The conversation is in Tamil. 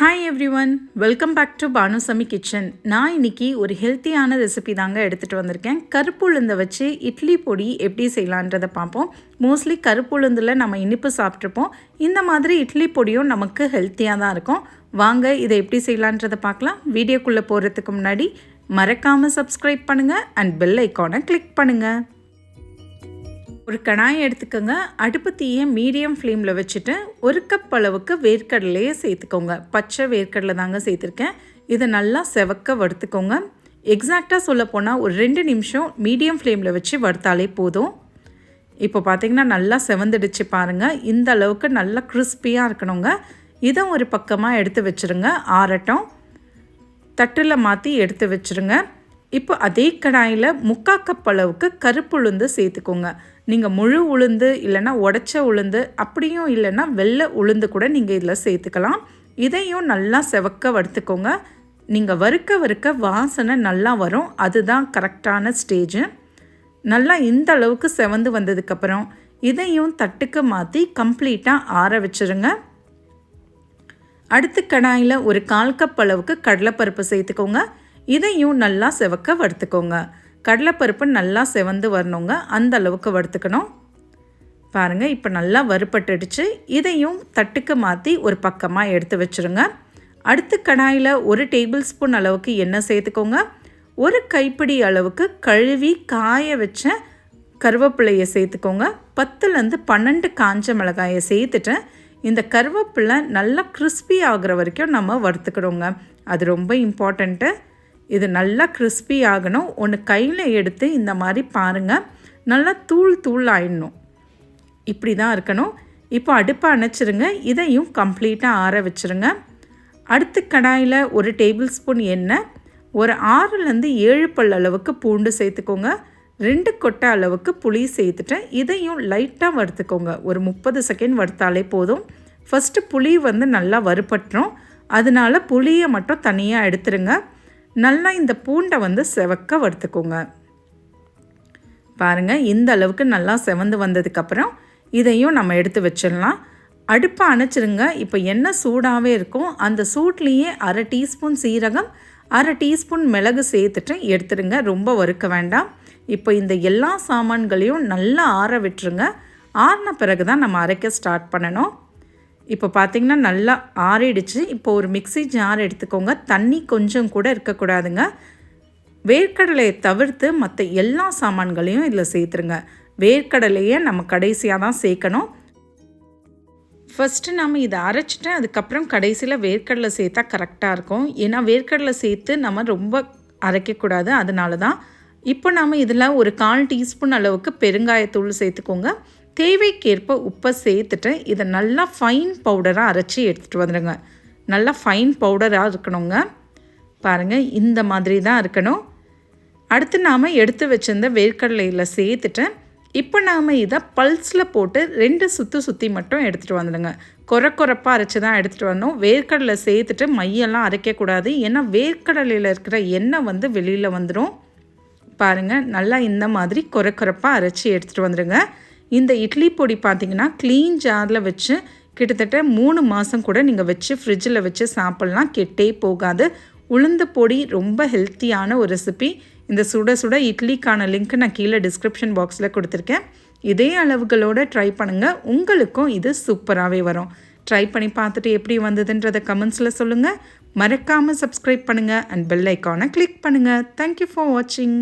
Hi everyone welcome back to Bhanusami kitchen நான் இன்னைக்கு ஒரு ஹெல்த்தியான ரெசிபி தாங்க எடுத்துகிட்டு வந்திருக்கேன். கருப்பு உளுந்தை வச்சு இட்லி பொடி எப்படி செய்யலான்றதை பார்ப்போம். மோஸ்ட்லி கருப்பு உளுந்தில் நம்ம இனிப்பு சாப்பிட்ருப்போம் இந்த மாதிரி இட்லி பொடியும் நமக்கு ஹெல்த்தியாக தான் இருக்கும். வாங்க இதை எப்படி செய்யலான்றதை பார்க்கலாம். வீடியோக்குள்ளே போகிறதுக்கு முன்னாடி மறக்காமல் சப்ஸ்கிரைப் பண்ணுங்கள் அண்ட் பெல் ஐக்கானை கிளிக் பண்ணுங்கள் ஒரு கடாயை எடுத்துக்கோங்க. அடுப்பு தீயை மீடியம் ஃப்ளேமில் வச்சுட்டு ஒரு கப் அளவுக்கு வேர்க்கடலையே சேர்த்துக்கோங்க. பச்சை வேர்க்கடலை தாங்க சேர்த்துருக்கேன். இதை நல்லா செவக்க வறுத்துக்கோங்க. எக்ஸாக்டாக சொல்ல போனால் ஒரு ரெண்டு நிமிஷம் மீடியம் ஃப்ளேமில் வச்சு வறுத்தாலே போதும். இப்போ பார்த்தீங்கன்னா நல்லா செவந்துடுச்சு பாருங்கள் இந்த அளவுக்கு நல்லா கிறிஸ்பியாக இருக்கணுங்க. இதை ஒரு பக்கமாக எடுத்து வச்சுருங்க. ஆரட்டம் தட்டில் மாற்றி எடுத்து வச்சுருங்க. இப்போ அதே கடாயில் முக்கா கப் அளவுக்கு கருப்புளுந்து சேர்த்துக்கோங்க. நீங்கள் முழு உளுந்து இல்லைன்னா உடச்ச உளுந்து அப்படியும் இல்லைன்னா வெள்ளை உளுந்து கூட நீங்கள் இதில் சேர்த்துக்கலாம். இதையும் நல்லா செவக்க வறுத்துக்கோங்க. நீங்கள் வறுக்க வறுக்க வாசனை நல்லா வரும். அதுதான் கரெக்டான ஸ்டேஜு நல்லா இந்த அளவுக்கு செவந்து வந்ததுக்கப்புறம் இதையும் தட்டுக்கு மாற்றி கம்ப்ளீட்டாக ஆற வச்சுருங்க. அடுத்து கடாயில் ஒரு கால் கப் அளவுக்கு கடலைப்பருப்பு சேர்த்துக்கோங்க. இதையும் நல்லா செவக்க வறுத்துக்கோங்க. கடலைப்பருப்பு நல்லா செவந்து வரணுங்க. அந்த அளவுக்கு வறுத்துக்கணும். பாருங்கள் இப்போ நல்லா வறுப்பட்டுடுச்சு இதையும் தட்டுக்கு மாற்றி ஒரு பக்கமாக எடுத்து வச்சுருங்க. அடுத்து கடாயில் ஒரு டேபிள் ஸ்பூன் அளவுக்கு எண்ணெய் சேர்த்துக்கோங்க. ஒரு கைப்பிடி அளவுக்கு கழுவி காய வச்ச கருவேப்பிலையை சேர்த்துக்கோங்க. பத்துலேருந்து பன்னெண்டு காஞ்ச மிளகாயை சேர்த்துட்டு இந்த கருவேப்பிலை நல்லா கிறிஸ்பி ஆகிற வரைக்கும் நம்ம வறுத்துக்கணுங்க. அது ரொம்ப இம்பார்ட்டண்ட்டு. இது நல்லா கிறிஸ்பி ஆகணும். ஒன்று கையில் எடுத்து இந்த மாதிரி பாருங்கள் நல்லா தூள் தூள் ஆயிடணும். இப்படி தான் இருக்கணும். இப்போ அடுப்பை அணைச்சிருங்க. இதையும் கம்ப்ளீட்டாக ஆற வச்சுருங்க. அடுத்த கடாயில் ஒரு டேபிள் ஸ்பூன் எண்ணெய் ஒரு ஆறுலேருந்து ஏழு பல் அளவுக்கு பூண்டு சேர்த்துக்கோங்க. ரெண்டு கொட்டை அளவுக்கு புளி சேர்த்துட்டேன். இதையும் லைட்டாக வறுத்துக்கோங்க. ஒரு முப்பது செகண்ட் வறுத்தாலே போதும். ஃபஸ்ட்டு புளி வந்து நல்லா வறுபட்டுரும். அதனால் புளியை மட்டும் தனியாக எடுத்துருங்க. நல்லா இந்த பூண்டை வந்து செவக்க வறுத்துக்கோங்க. பாருங்கள் இந்த அளவுக்கு நல்லா செவந்து வந்ததுக்கப்புறம் இதையும் நம்ம எடுத்து வச்சிடலாம். அடுப்பை அணைச்சிருங்க. இப்போ என்ன சூடாகவே இருக்கும். அந்த சூட்லேயே அரை டீஸ்பூன் சீரகம் அரை டீஸ்பூன் மிளகு சேர்த்துட்டு எடுத்துருங்க ரொம்ப வறுக்க வேண்டாம். இப்போ இந்த எல்லா சாமான்களையும் நல்லா ஆற விட்டுருங்க. ஆறின பிறகு தான் நம்ம அரைக்க ஸ்டார்ட் பண்ணணும். இப்போ பார்த்திங்கன்னா நல்லா ஆறிடுச்சு. இப்போ ஒரு மிக்சி ஜார் எடுத்துக்கோங்க. தண்ணி கொஞ்சம் கூட இருக்கக்கூடாதுங்க. வேர்க்கடலையை தவிர்த்து மற்ற எல்லா சாமான்களையும் இதில் சேர்த்துருங்க. வேர்க்கடலையை நம்ம கடைசியாக தான் சேர்க்கணும். ஃபஸ்ட்டு நம்ம இதை அரைச்சிட்டு அதுக்கப்புறம் கடைசியில் வேர்க்கடலை சேர்த்தா கரெக்டாக இருக்கும். ஏன்னா வேர்க்கடலை சேர்த்து நம்ம ரொம்ப அரைக்கக்கூடாது. அதனால தான். இப்போ நாம் இதில் ஒரு கால் டீஸ்பூன் அளவுக்கு பெருங்காயத்தூள் சேர்த்துக்கோங்க. தேவைக்கேற்ப உப்பை சேர்த்துட்டு இதை நல்லா ஃபைன் பவுடராக அரைச்சி எடுத்துகிட்டு வந்துடுங்க. நல்லா ஃபைன் பவுடராக இருக்கணுங்க. பாருங்கள் இந்த மாதிரி தான் இருக்கணும். அடுத்து நாம் எடுத்து வச்சிருந்த வேர்க்கடலையில் சேர்த்துட்டு இப்போ நாம் இதை பல்ஸில் போட்டு ரெண்டு சுற்றி சுற்றி மட்டும் எடுத்துகிட்டு வந்துடுங்க. குறை குறைப்பாக அரைச்சி தான் எடுத்துகிட்டு வரணும். வேர்க்கடலை சேர்த்துட்டு மையெல்லாம் அரைக்கக்கூடாது ஏன்னா வேர்க்கடலையில் இருக்கிற எண்ணெய் வந்து வெளியில் வந்துடும் பாருங்கள் நல்லா இந்த மாதிரி குறை குறைப்பாக அரைச்சி எடுத்துகிட்டு வந்துடுங்க. இந்த இட்லி பொடி பார்த்திங்கன்னா க்ளீன் ஜாரில் வச்சு கிட்டத்தட்ட மூணு மாதம் கூட நீங்கள் வச்சு ஃப்ரிட்ஜில் வச்சு சாப்பிட்லாம். கெட்டே போகாது. உளுந்து பொடி ரொம்ப ஹெல்த்தியான ஒரு ரெசிபி இந்த சுட சுட இட்லிக்கான லிங்க் நான் கீழே டிஸ்கிரிப்ஷன் பாக்ஸில் கொடுத்துருக்கேன். இதே அளவுகளோடு ட்ரை பண்ணுங்கள் உங்களுக்கும் இது சூப்பராகவே வரும். ட்ரை பண்ணி பார்த்துட்டு எப்படி வந்ததுன்றதை கமெண்ட்ஸில் சொல்லுங்கள் மறக்காமல் சப்ஸ்கிரைப் பண்ணுங்கள் அண்ட் பெல் ஐக்கானை கிளிக் பண்ணுங்கள் தேங்க்யூ ஃபார் வாட்சிங்